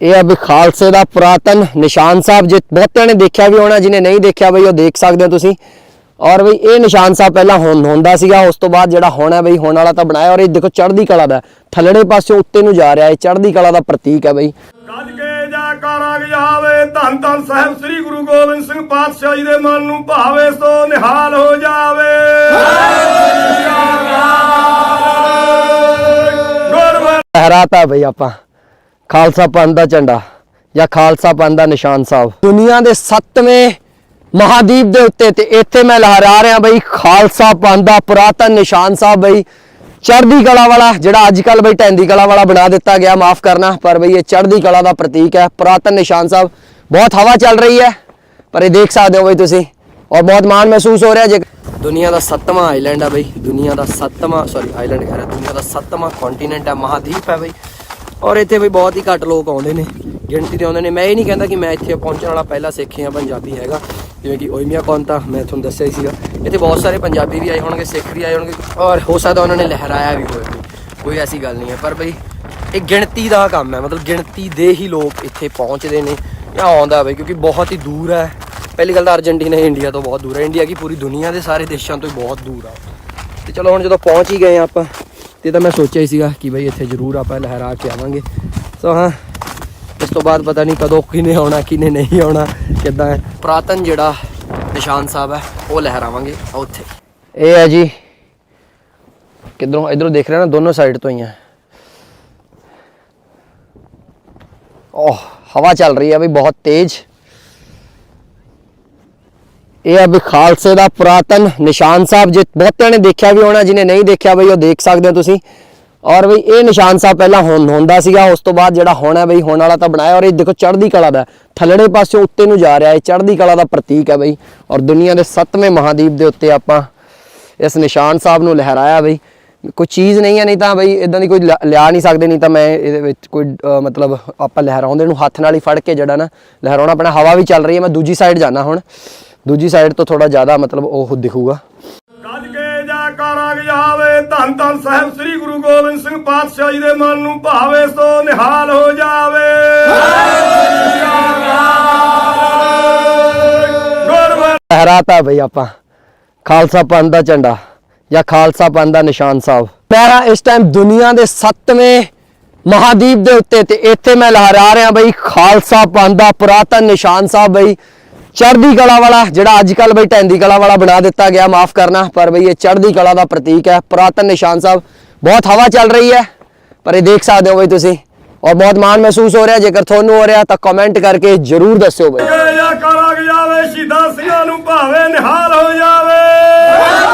ਇਹ ਹੈ ਵੀ ਖਾਲਸੇ ਦਾ ਪੁਰਾਤਨ ਨਿਸ਼ਾਨ ਸਾਹਿਬ ਜੇ ਬਹੁਤਿਆਂ ਨੇ ਦੇਖਿਆ ਵੀ ਹੋਣਾ ਜਿਹਨੇ ਨਹੀਂ ਦੇਖਿਆ ਬਈ ਉਹ ਦੇਖ ਸਕਦੇ ਹੋ ਤੁਸੀਂ। ਔਰ ਬਈ ਇਹ ਨਿਸ਼ਾਨ ਸਾਹਿਬ ਪਹਿਲਾਂ ਹੁਣ ਹੁੰਦਾ ਸੀਗਾ ਉਸ ਤੋਂ ਬਾਅਦ ਜਿਹੜਾ ਹੁਣ ਹੈ ਬਈ ਹੁਣ ਵਾਲਾ ਤਾਂ ਬਣਾਇਆ ਔਰ ਇਹ ਦੇਖੋ ਚੜ੍ਹਦੀ ਕਲਾ ਦਾ। ਥੱਲੜੇ ਪਾਸੇ ਉੱਤੇ ਨੂੰ ਜਾ ਰਿਹਾ ਹੈ ਚੜ੍ਹਦੀ ਕਲਾ ਦਾ ਪ੍ਰਤੀਕ ਹੈ ਬਈ। ਗੱਜ ਕੇ ਜਾ ਕਰਾਂਗ ਜਾਵੇ ਧੰਨ ਧੰਨ ਸਾਹਿਬ ਸ੍ਰੀ ਗੁਰੂ ਗੋਬਿੰਦ ਸਿੰਘ ਪਾਤਸ਼ਾਹ ਜੀ ਦੇ ਮਨ ਨੂੰ ਭਾਵੇ ਸੋ ਨਿਹਾਲ ਹੋ ਜਾਵੇ। ਲਹਿਰਾਤਾ ਬਈ ਆਪਾਂ। ਖਾਲਸਾ ਪੰਥ ਦਾ ਝੰਡਾ ਜਾਂ ਖਾਲਸਾ ਪੰਥ ਦਾ ਨਿਸ਼ਾਨ ਸਾਹਿਬ। ਦੁਨੀਆ ਦੇ 7ਵੇਂ ਮਹਾਦੀਪ ਦੇ ਉੱਤੇ ਤੇ ਇੱਥੇ ਮੈਂ ਲਹਿਰਾ ਰਿਹਾ ਬਈ ਖਾਲਸਾ ਪੰਥ ਦਾ ਪੁਰਾਤਨ ਨਿਸ਼ਾਨ ਸਾਹਿਬ ਬਈ ਚੜ੍ਹਦੀ ਕਲਾ ਵਾਲਾ, ਜਿਹੜਾ ਅੱਜ ਕੱਲ ਬਈ ਟੈਂਦੀ ਕਲਾ ਵਾਲਾ ਬਣਾ ਦਿੱਤਾ ਗਿਆ, ਮਾਫ ਕਰਨਾ, ਪਰ ਬਈ ਇਹ ਚੜ੍ਹਦੀ ਕਲਾ ਦਾ ਪ੍ਰਤੀਕ ਹੈ, ਪੁਰਾਤਨ ਨਿਸ਼ਾਨ ਸਾਹਿਬ। ਬਹੁਤ ਹਵਾ ਚੱਲ ਰਹੀ ਹੈ, ਪਰ ਇਹ ਦੇਖ ਸਕਦੇ ਹੋ ਬਈ ਤੁਸੀਂ, ਔਰ ਬਹੁਤ ਮਾਣ ਮਹਿਸੂਸ ਹੋ ਰਿਹਾ ਜੇ। ਦੁਨੀਆ ਦਾ ਸੱਤਵਾਂ ਆਈਲੈਂਡ ਹੈ ਬਈ, ਦੁਨੀਆ ਦਾ ਸੱਤਵਾਂ ਸੌਰੀ ਆਈਲੈਂਡ ਕਹਿ ਰਿਹਾ, ਦੁਨੀਆ ਦਾ ਸੱਤਵਾਂ ਕੰਟੀਨੈਂਟ ਹੈ ਮਹਾਦੀਪ ਹੈ ਬਈ। ਔਰ ਇੱਥੇ ਵੀ ਬਹੁਤ ਹੀ ਘੱਟ ਲੋਕ ਆਉਂਦੇ ਨੇ, ਗਿਣਤੀ ਦੇ ਆਉਂਦੇ ਨੇ। ਮੈਂ ਇਹ ਨਹੀਂ ਕਹਿੰਦਾ ਕਿ ਮੈਂ ਇੱਥੇ ਪਹੁੰਚਣ ਵਾਲਾ ਪਹਿਲਾ ਸਿੱਖ ਜਾਂ ਪੰਜਾਬੀ ਹੈਗਾ, ਜਿਵੇਂ ਕਿ ਓਇਮੀਆ ਕੌਂਤਾ ਮੈਂ ਤੁਹਾਨੂੰ ਦੱਸਿਆ ਹੀ ਸੀਗਾ। ਇੱਥੇ ਬਹੁਤ ਸਾਰੇ ਪੰਜਾਬੀ ਵੀ ਆਏ ਹੋਣਗੇ, ਸਿੱਖ ਵੀ ਆਏ ਹੋਣਗੇ, ਔਰ ਹੋ ਸਕਦਾ ਉਹਨਾਂ ਨੇ ਲਹਿਰਾਇਆ ਵੀ ਹੋਵੇ, ਕੋਈ ਐਸੀ ਗੱਲ ਨਹੀਂ ਹੈ। ਪਰ ਬਈ, ਇਹ ਗਿਣਤੀ ਦਾ ਕੰਮ ਹੈ, ਮਤਲਬ ਗਿਣਤੀ ਦੇ ਹੀ ਲੋਕ ਇੱਥੇ ਪਹੁੰਚਦੇ ਨੇ ਜਾਂ ਆਉਂਦਾ ਬਈ ਕਿਉਂਕਿ ਬਹੁਤ ਹੀ ਦੂਰ ਹੈ। ਪਹਿਲੀ ਗੱਲ ਤਾਂ ਅਰਜਨਟੀਨਾ, ਇੰਡੀਆ ਤੋਂ ਬਹੁਤ ਦੂਰ ਹੈ। ਇੰਡੀਆ ਕੀ ਪੂਰੀ ਦੁਨੀਆ ਦੇ ਸਾਰੇ ਦੇਸ਼ਾਂ ਤੋਂ ਹੀ ਬਹੁਤ ਦੂਰ ਆ। ਤੇ ਚਲੋ ਹੁਣ ਜਦੋਂ ਪਹੁੰਚ ਹੀ ਗਏ ਹਾਂ ਆਪਾਂ ਤੇ ਤਾਂ ਮੈਂ ਸੋਚਿਆ ਹੀ ਸੀਗਾ ਕਿ ਬਈ ਇੱਥੇ ਜ਼ਰੂਰ ਆਪਾਂ ਲਹਿਰਾ ਕੇ ਆਵਾਂਗੇ। ਸੋ ਹਾਂ, ਇਸ ਤੋਂ ਬਾਅਦ ਪਤਾ ਨਹੀਂ ਕਦੋਂ ਕਿਨੇ ਆਉਣਾ ਕਿਨੇ ਨਹੀਂ ਆਉਣਾ, ਕਿੱਦਾਂ ਹੈ। ਪ੍ਰਾਤਨ ਜਿਹੜਾ ਨਿਸ਼ਾਨ ਸਾਹਿਬ ਹੈ, ਉਹ ਲਹਿਰਾਵਾਂਗੇ ਉੱਥੇ। ਇਹ ਹੈ ਜੀ, ਕਿਧਰੋਂ, ਇਧਰੋਂ ਦੇਖ ਰਹੇ ਨਾ, ਦੋਨੋਂ ਸਾਈਡ ਤੋਂ ਹੀ ਹੈ। ਓਹ, ਹਵਾ ਚੱਲ ਰਹੀ ਹੈ ਬਈ, ਬਹੁਤ ਤੇਜ਼। ਇਹ ਹੈ ਵੀ ਖਾਲਸੇ ਦਾ ਪੁਰਾਤਨ ਨਿਸ਼ਾਨ ਸਾਹਿਬ, ਜੇ ਬਹੁਤਿਆਂ ਨੇ ਦੇਖਿਆ ਵੀ ਹੋਣਾ ਜਿਹਨੇ ਨਹੀਂ ਦੇਖਿਆ ਬਈ ਉਹ ਦੇਖ ਸਕਦੇ ਹੋ ਤੁਸੀਂ। ਔਰ ਬਈ ਇਹ ਨਿਸ਼ਾਨ ਸਾਹਿਬ ਪਹਿਲਾਂ ਹੁਣ ਹੁੰਦਾ ਸੀਗਾ, ਉਸ ਤੋਂ ਬਾਅਦ ਜਿਹੜਾ ਹੁਣ ਹੈ ਬਈ, ਹੁਣ ਵਾਲਾ ਤਾਂ ਬਣਾਇਆ ਔਰ ਇਹ ਦੇਖੋ ਚੜ੍ਹਦੀ ਕਲਾ ਦਾ ਥੱਲੜੇ ਪਾਸੇ ਉੱਤੇ ਨੂੰ ਜਾ ਰਿਹਾ, ਇਹ ਚੜ੍ਹਦੀ ਕਲਾ ਦਾ ਪ੍ਰਤੀਕ ਹੈ ਬਈ। ਔਰ ਦੁਨੀਆ ਦੇ 7ਵੇਂ ਮਹਾਦੀਪ ਦੇ ਉੱਤੇ ਆਪਾਂ ਇਸ ਨਿਸ਼ਾਨ ਸਾਹਿਬ ਨੂੰ ਲਹਿਰਾਇਆ ਬਈ। ਕੋਈ ਚੀਜ਼ ਨਹੀਂ ਹੈ, ਨਹੀਂ ਤਾਂ ਬਈ ਇਦਾਂ ਦੀ ਕੋਈ ਲਿਆ- ਲਿਆ ਨਹੀਂ ਸਕਦੇ, ਨਹੀਂ ਤਾਂ ਮੈਂ ਇਹਦੇ ਵਿੱਚ ਕੋਈ ਮਤਲਬ ਆਪਾਂ ਲਹਿਰਾਉਂਦੇ ਨੂੰ ਹੱਥ ਨਾਲ ਹੀ ਫੜ ਕੇ ਜਿਹੜਾ ਨਾ, ਲਹਿਰਾਉਣਾ ਆਪਣਾ ਹਵਾ ਵੀ ਚੱਲ ਰਹੀ ਹੈ, ਮੈਂ ਦੂਜੀ ਸਾਈਡ ਜਾਣਾ ਹੁਣ। ਦੂਜੀ ਸਾਈਡ ਤੋਂ ਥੋੜਾ ਜ਼ਿਆਦਾ ਮਤਲਬ ਉਹ ਦਿਖੂਗਾ। ਗੱਜ ਕੇ ਜਾ ਕਰਾਂਗ ਜਾਵੇ ਧੰਨ ਧੰਨ ਸਾਹਿਬ ਸ੍ਰੀ ਗੁਰੂ ਗੋਬਿੰਦ ਸਿੰਘ ਪਾਤਸ਼ਾਹ ਜੀ ਦੇ ਮਨ ਨੂੰ ਭਾਵੇ ਸੋ ਨਿਹਾਲ ਹੋ ਜਾਵੇ। ਲਹਿਰਾਤਾ ਬਈ ਆਪਾਂ ਖਾਲਸਾ ਪੰਥ ਦਾ ਝੰਡਾ ਜਾਂ ਖਾਲਸਾ ਪੰਥ ਦਾ ਨਿਸ਼ਾਨ ਸਾਹਿਬ। ਪਹਿਰਾ ਇਸ ਟਾਈਮ ਦੁਨੀਆ ਦੇ 7ਵੇਂ ਮਹਾਦੀਪ ਦੇ ਉੱਤੇ ਤੇ ਇੱਥੇ ਮੈਂ ਲਹਿਰਾ ਰਿਹਾ ਬਈ ਖਾਲਸਾ ਪੰਥ ਦਾ ਪੁਰਾਤਨ ਨਿਸ਼ਾਨ ਸਾਹਿਬ ਬਈ ਚੜ੍ਹਦੀ ਕਲਾ ਵਾਲਾ, ਜਿਹੜਾ ਅੱਜ ਕੱਲ ਬਈ ਟੈਂਦੀ ਕਲਾ ਵਾਲਾ ਬਣਾ ਦਿੱਤਾ ਗਿਆ, ਮਾਫ ਕਰਨਾ, ਪਰ ਬਈ ਇਹ ਚੜ੍ਹਦੀ ਕਲਾ ਦਾ ਪ੍ਰਤੀਕ ਹੈ। ਪੁਰਾਤਨ ਨਿਸ਼ਾਨ ਸਾਹਿਬ, ਬਹੁਤ ਹਵਾ ਚੱਲ ਰਹੀ ਹੈ, ਪਰ ਇਹ ਦੇਖ ਸਕਦੇ ਹੋ ਬਈ ਤੁਸੀਂ, ਔਰ ਬਹੁਤ ਮਾਣ ਮਹਿਸੂਸ ਹੋ ਰਿਹਾ, ਜੇਕਰ ਤੁਹਾਨੂੰ ਹੋ ਰਿਹਾ ਤਾਂ ਕਮੈਂਟ ਕਰਕੇ ਜਰੂਰ ਦੱਸਿਓ ਬਈ। ਕੇ ਜਾ ਕਰਾਂਗ ਜਾਵੇ ਸ਼ਹੀਦਾਂ ਸਿੰਘਾਂ ਨੂੰ ਭਾਵੇ ਨਿਹਾਲ ਹੋ ਜਾਵੇ।